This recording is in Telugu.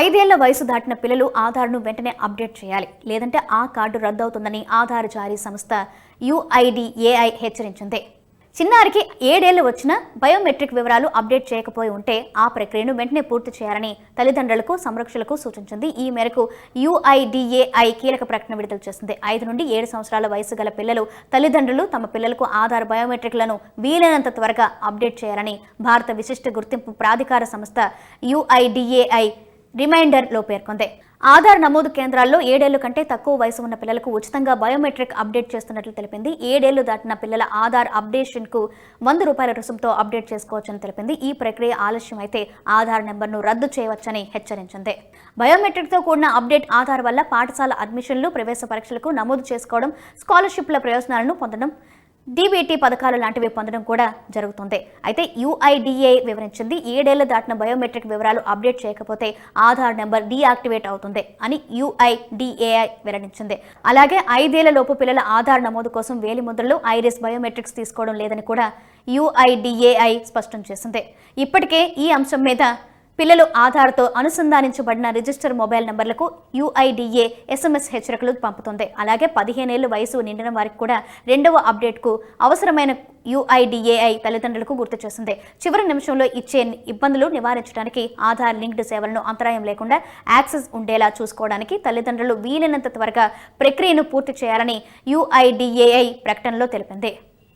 ఐదేళ్ళ వయసు దాటిన పిల్లలు ఆధార్ను వెంటనే అప్డేట్ చేయాలి. లేదంటే ఆ కార్డు రద్దవుతుందని ఆధార్ జారీ సంస్థ యుఐడిఏఐ హెచ్చరించింది. చిన్నారికి ఏడేళ్ళు వచ్చినా బయోమెట్రిక్ వివరాలు అప్డేట్ చేయకపోయి ఉంటే ఆ ప్రక్రియను వెంటనే పూర్తి చేయాలని తల్లిదండ్రులకు సంరక్షకులకు సూచించింది. ఈ మేరకు యుఐడిఏఐ కీలక ప్రకటన విడుదల చేసింది. ఐదు నుండి ఏడు సంవత్సరాల వయసు గల పిల్లలు తల్లిదండ్రులు తమ పిల్లలకు ఆధార్ బయోమెట్రిక్లను వీలైనంత త్వరగా అప్డేట్ చేయాలని భారత విశిష్ట గుర్తింపు ప్రాధికార సంస్థ యుఐడిఏఐ రిమైండర్లో పేర్కొంది. ఆధార్ నమోదు కేంద్రాల్లో ఏడేళ్ళ కంటే తక్కువ వయసు ఉన్న పిల్లలకు ఉచితంగా బయోమెట్రిక్ అప్డేట్ చేస్తున్నట్లు తెలిపింది. ఏడేళ్ళు దాటిన పిల్లల ఆధార్ అప్డేషన్కు వంద రూపాయల రుసుంతో అప్డేట్ చేసుకోవచ్చని తెలిపింది. ఈ ప్రక్రియ ఆలస్యం అయితే ఆధార్ నెంబర్ను రద్దు చేయవచ్చని హెచ్చరించింది. బయోమెట్రిక్తో కూడిన అప్డేట్ ఆధార్ వల్ల పాఠశాల అడ్మిషన్లు ప్రవేశ పరీక్షలకు నమోదు చేసుకోవడం స్కాలర్షిప్ల ప్రయోజనాలను పొందడం డీబీటీ పథకాలు లాంటివి పొందడం కూడా జరుగుతుంది. అయితే యుఐడిఏ వివరించింది. ఏడేళ్ళ దాటిన బయోమెట్రిక్ వివరాలు అప్డేట్ చేయకపోతే ఆధార్ నెంబర్ డీయాక్టివేట్ అవుతుంది అని యుఐడిఏఐ వెల్లడించింది. అలాగే ఐదేళ్ళ లోపు పిల్లల ఆధార్ నమోదు కోసం వేలి ముద్రలు ఐరిస్ బయోమెట్రిక్స్ తీసుకోవడం లేదని కూడా యుఐడిఏఐ స్పష్టం చేసింది. ఇప్పటికే ఈ అంశం మీద పిల్లలు ఆధార్తో అనుసంధానించబడిన రిజిస్టర్ మొబైల్ నంబర్లకు యుఐడిఏ ఎస్ఎంఎస్ హెచ్చరికలు పంపుతుంది. అలాగే పదిహేనేళ్ళ వయసు నిండిన వారికి కూడా రెండవ అప్డేట్కు అవసరమైన యుఐడిఏఐ తల్లిదండ్రులకు గుర్తు చేసింది. చివరి నిమిషంలో ఇచ్చే ఇబ్బందులు నివారించడానికి ఆధార్ లింక్డ్ సేవలను అంతరాయం లేకుండా యాక్సెస్ ఉండేలా చూసుకోవడానికి తల్లిదండ్రులు వీలైనంత త్వరగా ప్రక్రియను పూర్తి చేయాలని యుఐడిఏఐ ప్రకటనలో తెలిపింది.